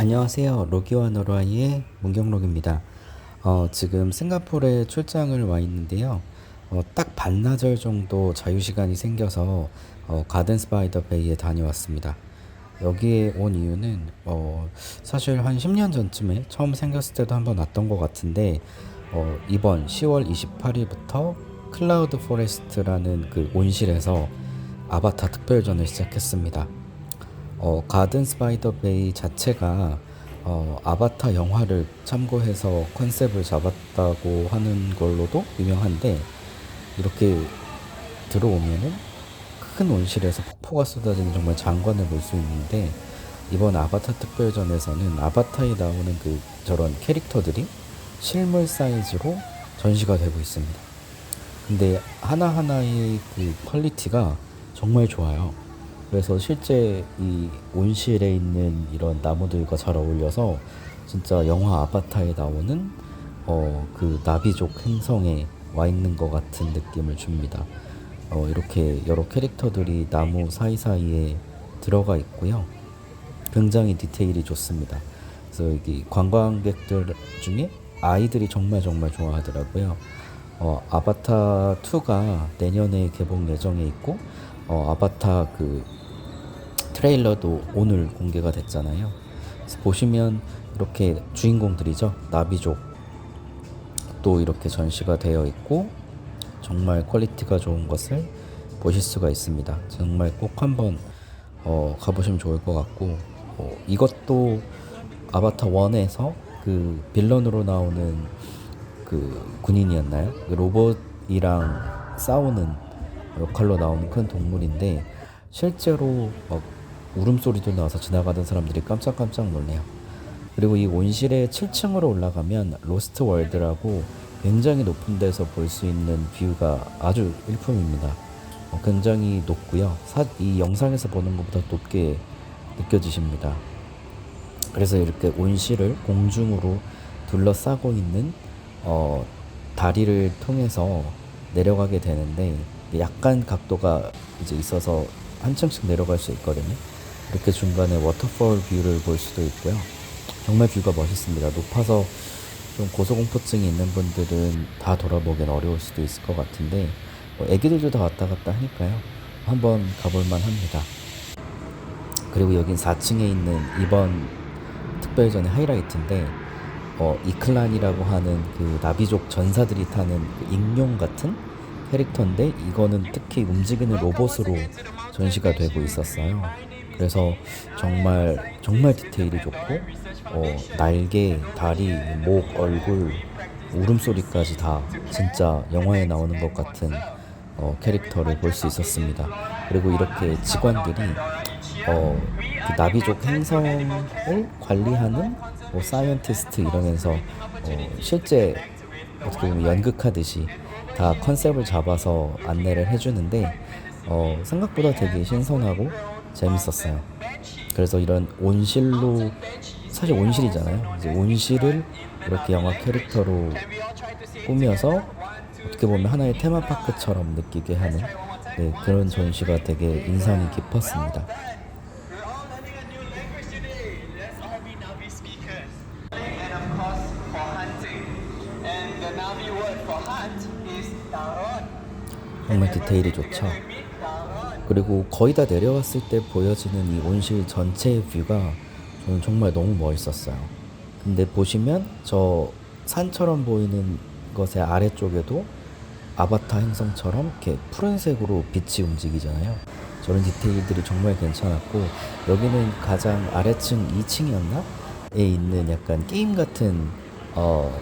안녕하세요. 로기와 너라이의 문경록입니다. 어, 지금 싱가포르에 출장을 와 있는데요. 어, 딱 반나절 정도 자유시간이 생겨서 어, 가든 스파이더 베이에 다녀왔습니다. 여기에 온 이유는 어, 사실 한 10년 전쯤에 처음 생겼을 때도 한번 왔던 것 같은데 어, 이번 10월 28일부터 클라우드 포레스트라는 그 온실에서 아바타 특별전을 시작했습니다. 어, 가든 스파이더 베이 자체가 어, 아바타 영화를 참고해서 컨셉을 잡았다고 하는 걸로도 유명한데 이렇게 들어오면은 큰 온실에서 폭포가 쏟아지는 정말 장관을 볼 수 있는데 이번 아바타 특별전에서는 아바타에 나오는 그 저런 캐릭터들이 실물 사이즈로 전시가 되고 있습니다. 근데 하나하나의 그 퀄리티가 정말 좋아요. 그래서 실제 이 온실에 있는 이런 나무들과 잘 어울려서 진짜 영화 아바타에 나오는 어, 그 나비족 행성에 와 있는 것 같은 느낌을 줍니다. 어, 이렇게 여러 캐릭터들이 나무 사이사이에 들어가 있고요. 굉장히 디테일이 좋습니다. 그래서 여기 관광객들 중에 아이들이 정말 정말 좋아하더라고요. 어, 아바타 2가 내년에 개봉 예정에 있고, 어, 아바타 그 트레일러도 오늘 공개가 됐잖아요. 보시면 이렇게 주인공들이죠. 나비족 또 이렇게 전시가 되어 있고 정말 퀄리티가 좋은 것을 보실 수가 있습니다. 정말 꼭 한번 어, 가보시면 좋을 것 같고 어, 이것도 아바타 1에서 그 빌런으로 나오는 그 군인이었나요? 그 로봇이랑 싸우는 역할로 나오는 큰 동물인데 실제로 막 울음소리도 나와서 지나가던 사람들이 깜짝깜짝 놀래요. 그리고 이 온실의 7층으로 올라가면 로스트 월드라고 굉장히 높은 데서 볼 수 있는 뷰가 아주 일품입니다. 어, 굉장히 높고요. 사, 이 영상에서 보는 것보다 높게 느껴지십니다. 그래서 이렇게 온실을 공중으로 둘러싸고 있는 어, 다리를 통해서 내려가게 되는데 약간 각도가 이제 있어서 한 층씩 내려갈 수 있거든요. 이렇게 중간에 워터폴 뷰를 볼 수도 있고요. 정말 뷰가 멋있습니다. 높아서 좀 고소공포증이 있는 분들은 다 돌아보기엔 어려울 수도 있을 것 같은데 뭐 애기들도 다 왔다 갔다 하니까요. 한번 가볼만 합니다. 그리고 여긴 4층에 있는 이번 특별전의 하이라이트인데 어, 이클란이라고 하는 그 나비족 전사들이 타는 그 익룡 같은 캐릭터인데 이거는 특히 움직이는 로봇으로 전시가 되고 있었어요. 그래서 정말 정말 디테일이 좋고 어, 날개, 다리, 목, 얼굴, 울음소리까지 다 진짜 영화에 나오는 것 같은 어, 캐릭터를 볼 수 있었습니다. 그리고 이렇게 직원들이 어, 그 나비족 행성을 관리하는 뭐 사이언티스트 이러면서 어, 실제 어떻게 보면 연극하듯이 다 컨셉을 잡아서 안내를 해주는데 어, 생각보다 되게 신선하고 재밌었어요. 그래서 이런 온실로 사실 온실이잖아요. 이제 온실을 이렇게 영화 캐릭터로 꾸며서 어떻게 보면 하나의 테마파크처럼 느끼게 하는 네, 그런 전시가 되게 인상이 깊었습니다. 정말 디테일이 좋죠. 그리고 거의 다 내려왔을 때 보여지는 이 온실 전체의 뷰가 저는 정말 너무 멋있었어요. 근데 보시면 저 산처럼 보이는 것의 아래쪽에도 아바타 행성처럼 이렇게 푸른색으로 빛이 움직이잖아요. 저런 디테일들이 정말 괜찮았고 여기는 가장 아래층 2층이었나? 에 있는 약간 게임 같은 어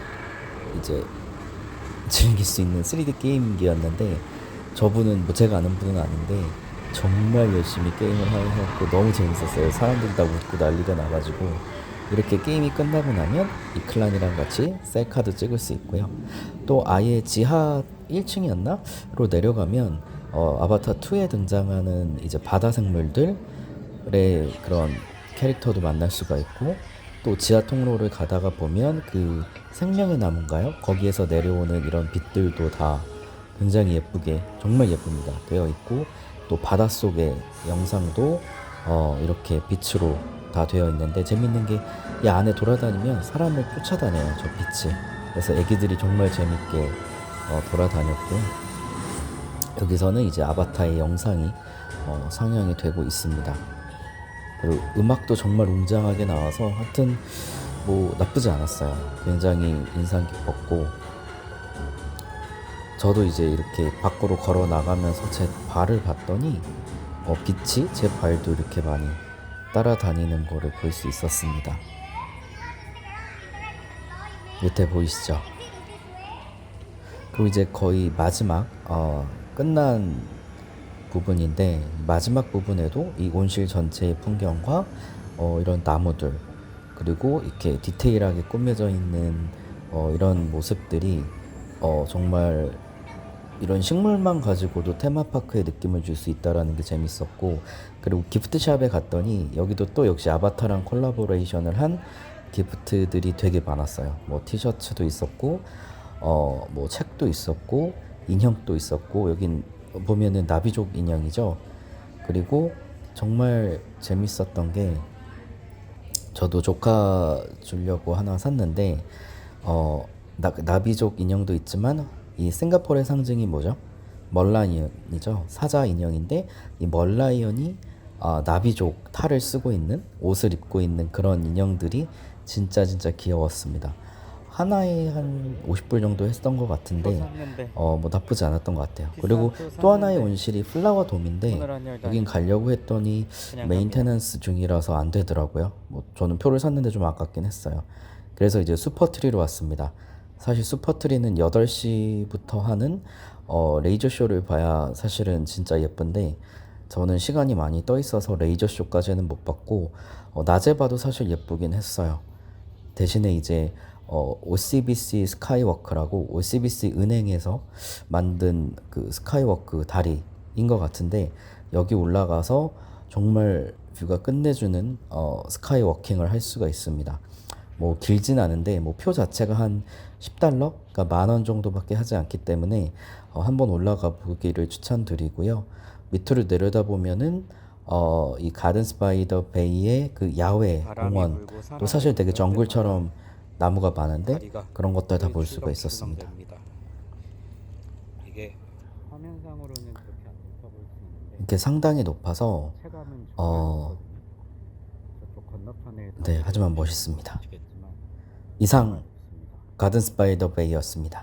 이제 즐길 수 있는 3D 게임기였는데 저분은 뭐 제가 아는 분은 아닌데 정말 열심히 게임을 하셨고 너무 재밌었어요. 사람들이 다 웃고 난리가 나가지고 이렇게 게임이 끝나고 나면 이 클란이랑 같이 셀카도 찍을 수 있고요. 또 아예 지하 1층이었나?로 내려가면 어, 아바타 2에 등장하는 이제 바다 생물들의 그런 캐릭터도 만날 수가 있고 또 지하 통로를 가다가 보면 그 생명의 나무인가요? 거기에서 내려오는 이런 빛들도 다 굉장히 예쁘게 정말 예쁩니다. 되어 있고 또 바닷속의 영상도 어, 이렇게 빛으로 다다 되어 있는데 재밌는 게 이 안에 돌아다니면 사람을 쫓아다녀요 저 빛이. 그래서 애기들이 정말 재밌게 어, 돌아다녔고요 여기서는 이제 아바타의 영상이 어, 상영이 되고 있습니다. 그리고 음악도 정말 웅장하게 나와서 하여튼 뭐 나쁘지 않았어요. 굉장히 인상 깊었고 저도 이제 이렇게 밖으로 걸어 나가면서 제 발을 봤더니 어, 빛이 제 발도 이렇게 많이 따라다니는 거를 볼 수 있었습니다. 밑에 보이시죠? 그리고 이제 거의 마지막 어, 끝난 부분인데 마지막 부분에도 이 온실 전체의 풍경과 어, 이런 나무들 그리고 이렇게 디테일하게 꾸며져 있는 어, 이런 모습들이 어, 정말 이런 식물만 가지고도 테마파크의 느낌을 줄 수 있다라는 게 재밌었고 그리고 기프트샵에 갔더니 여기도 또 역시 아바타랑 콜라보레이션을 한 기프트들이 되게 많았어요. 뭐 티셔츠도 있었고 어 뭐 책도 있었고 인형도 있었고 여긴 보면은 나비족 인형이죠. 그리고 정말 재밌었던 게 저도 조카 주려고 하나 샀는데 어 나, 나비족 인형도 있지만 이 싱가포르의 상징이 뭐죠? 멀라이언이죠. 사자 인형인데 이 멀라이언이 아, 나비족 탈을 쓰고 있는 옷을 입고 있는 그런 인형들이 진짜 진짜 귀여웠습니다. 하나에 한 50불 정도 했던 것 같은데 어 뭐 나쁘지 않았던 것 같아요. 그리고 또또 하나의 온실이 플라워 돔인데 여긴 가려고 했더니 메인테넌스 중이라서 안 되더라고요. 뭐 저는 표를 샀는데 좀 아깝긴 했어요. 그래서 이제 슈퍼트리로 왔습니다. 사실 슈퍼트리는 8시부터 하는 어, 레이저 쇼를 봐야 사실은 진짜 예쁜데 저는 시간이 많이 떠 있어서 레이저 쇼까지는 못 봤고 어, 낮에 봐도 사실 예쁘긴 했어요. 대신에 이제 어, OCBC 스카이워크라고 OCBC 은행에서 만든 그 스카이워크 다리인 것 같은데 여기 올라가서 정말 뷰가 끝내주는 어, 스카이워킹을 할 수가 있습니다. 뭐 길진 않은데 뭐 표 자체가 한 10달러, 그러니까 만 원 정도밖에 하지 않기 때문에 어, 한번 올라가 보기를 추천드리고요. 밑으로 내려다 보면은 어, 이 가든 스파이더 베이의 그 야외 공원 또 사실 되게 정글처럼 나무가 많은데 그런 것들 다 볼 수가 있었습니다. 이게 화면상으로는 그렇게 안 높아 보일 수 있는데 이렇게 상당히 높아서 어, 네, 하지만 멋있습니다. 이상. 가든 스파이더 베이였습니다.